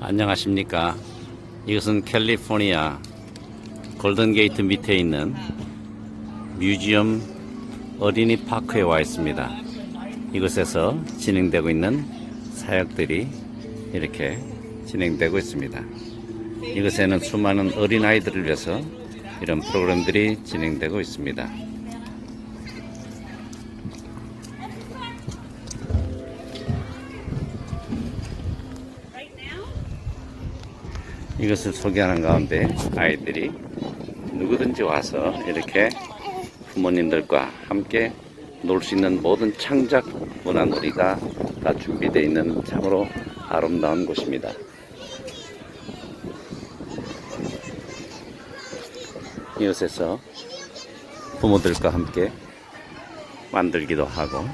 안녕하십니까. 이것은 캘리포니아 골든게이트 밑에 있는 뮤지엄 어린이 파크에 와 있습니다. 이곳에서 진행되고 있는 사역들이 이렇게 진행되고 있습니다. 이곳에는 수많은 어린아이들을 위해서 이런 프로그램들이 진행되고 있습니다. 이것을 소개하는 가운데 아이들이 누구든지 와서 이렇게 부모님들과 함께 놀 수 있는 모든 창작 문화놀이가 다 준비되어 있는 참으로 아름다운 곳입니다. 이곳에서 부모들과 함께 만들기도 하고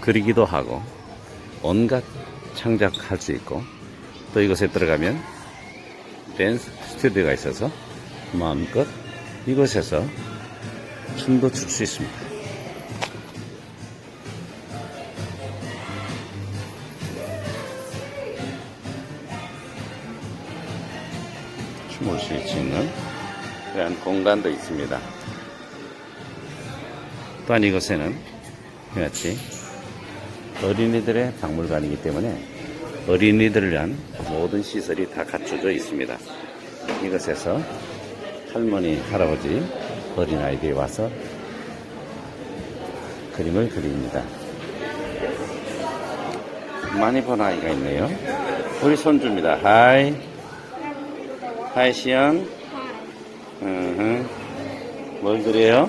그리기도 하고 온갖 창작할 수 있고 또 이곳에 들어가면 댄스 스튜디오가 있어서 마음껏 이곳에서 춤도 출 수 있습니다. 춤을 출수 있는 그런 공간도 있습니다. 또한 이곳에는 이같이 어린이들의 박물관이기 때문에 어린이들을 위한 모든 시설이 다 갖춰져 있습니다. 이곳에서 할머니, 할아버지, 어린아이들이 와서 그림을 그립니다. 많이 본 아이가 있네요. 우리 손주입니다. 하이. 하이, 시연. 뭘 그래요?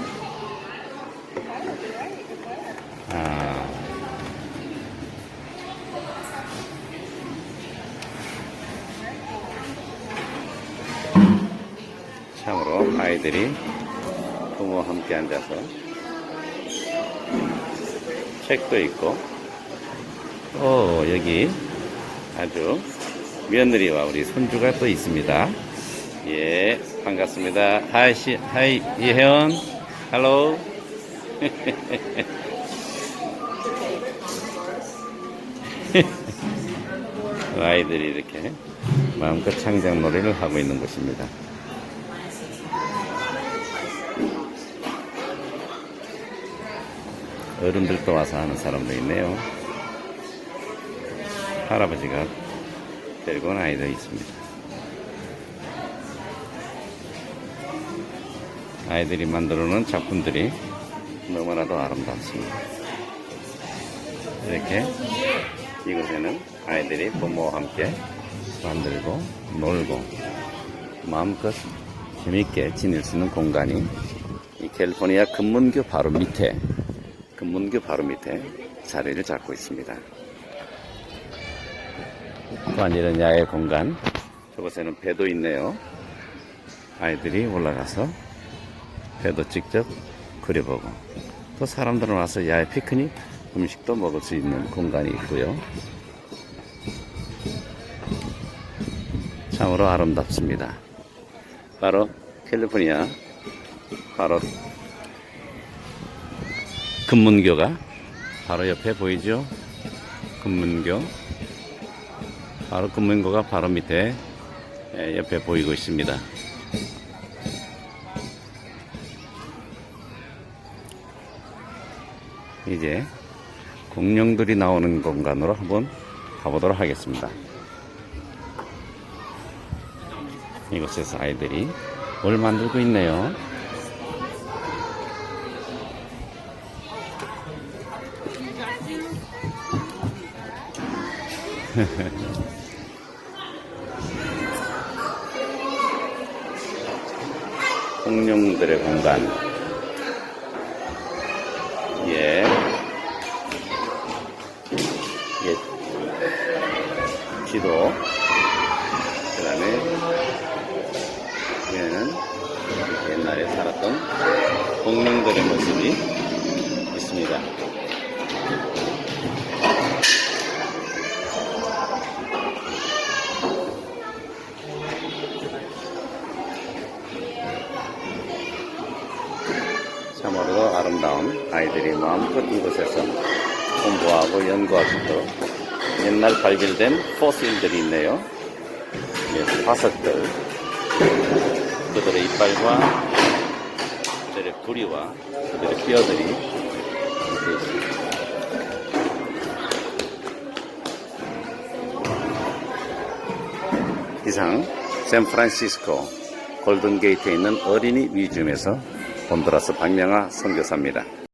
참으로 아이들이 부모와 함께 앉아서 책도 있고 오 여기 아주 며느리와 우리 손주가 또 있습니다. 예 반갑습니다. 하이 씨 하이 이혜원 할로. 아이들이 이렇게 마음껏 창작 놀이를 하고 있는 곳입니다. 어른들도 와서 하는 사람도 있네요. 할아버지가 데리고 온 아이도 있습니다. 아이들이 만들어 놓은 작품들이 너무나도 아름답습니다. 이렇게 이곳에는 아이들이 부모와 함께 만들고 놀고 마음껏 재밌게 지낼 수 있는 공간이 이 캘리포니아 금문교 바로 밑에 금문교 바로 밑에 자리를 잡고 있습니다. 또한 이런 야외 공간 저곳에는 배도 있네요. 아이들이 올라가서 배도 직접 그려보고 또 사람들은 와서 야외 피크닉 음식도 먹을 수 있는 공간이 있고요. 참으로 아름답습니다. 바로 캘리포니아 바로 금문교가 바로 옆에 보이죠? 금문교 바로 금문교가 바로 밑에 예, 옆에 보이고 있습니다. 이제 공룡들이 나오는 공간으로 한번 가보도록 하겠습니다. 이곳에서 아이들이 뭘 만들고 있네요. 공룡들의 공간. 옛날에 살았던 공룡들의 모습이 있습니다. 참으로 아름다운 아이들이 마음껏 이곳에서 공부하고 연구하고 또 옛날 발견된 포실들이 있네요. 예, 화석들 그들의 이빨과 부리와 그들의 뼈들이 이렇게 있습니다. 이상 샌프란시스코 골든게이트에 있는 어린이 뮤지엄에서 혼두라스 박명아 선교사입니다.